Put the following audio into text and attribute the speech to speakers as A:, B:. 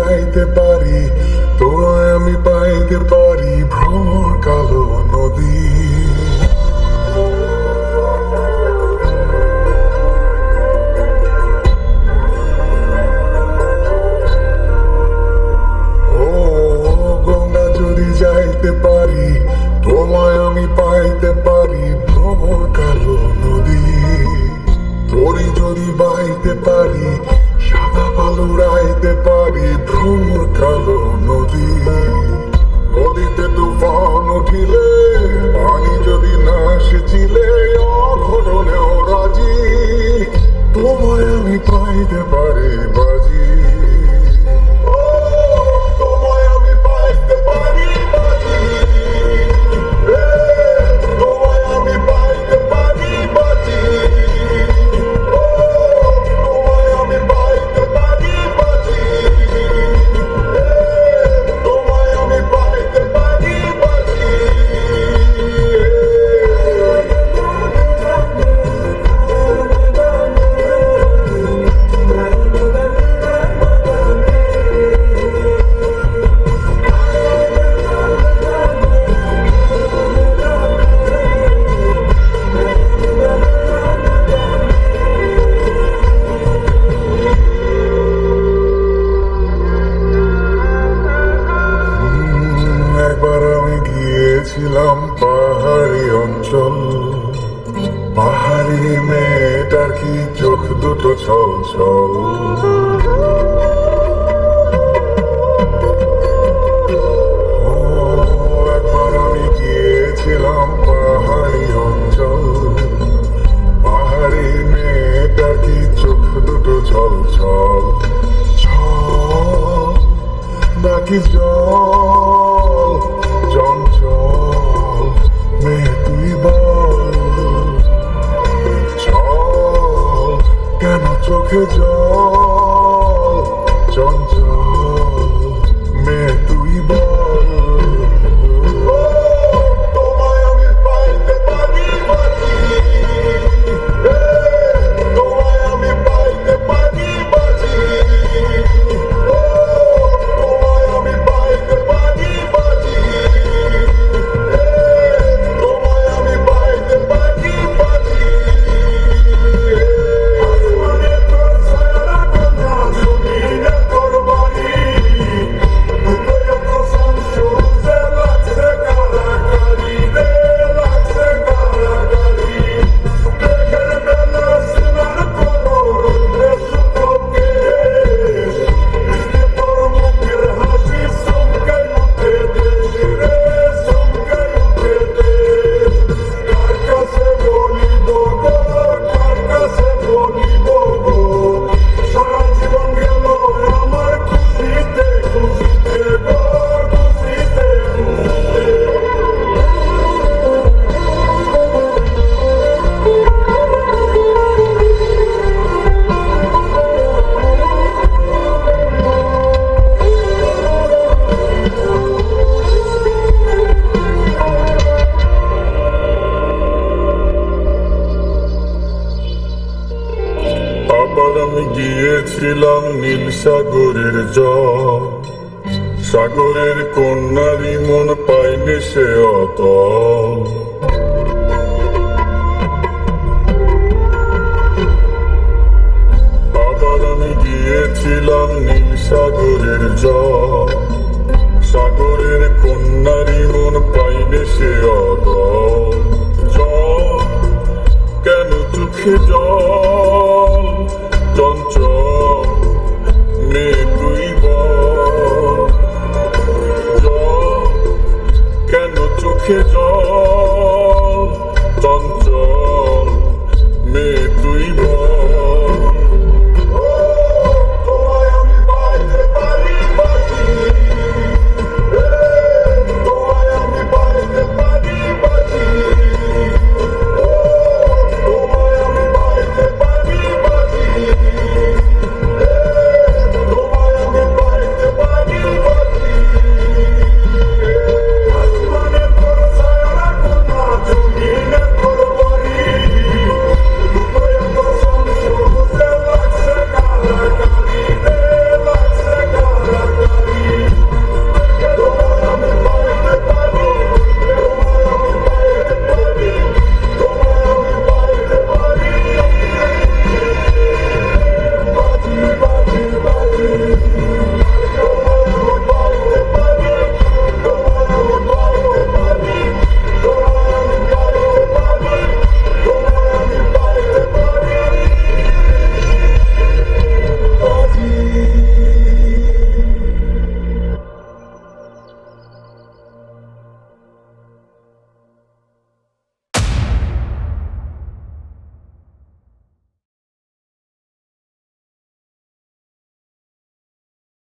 A: গাইতে পারি তোমায় আমি পাইতে পারি ভ্রমণ control. পাহাড়ি অঞ্চল। পাহাড়ি মেয়েটার কি চোখ দুটো ছল ছল? একবার আমি গিয়েছিলাম পাহাড়ি অঞ্চল। পাহাড়ি চোখ দুটো ছল ছল? 그저 বসেছিলাম নীল সাগরের জল। সাগরের কন্যারি মন পাইনি সে অতল। আবার আমি গিয়েছিলাম নীল সাগরের জল। সাগরের কন্যারি মন পাইনি সে অতল। জল, কেন চোখে জল? 别走。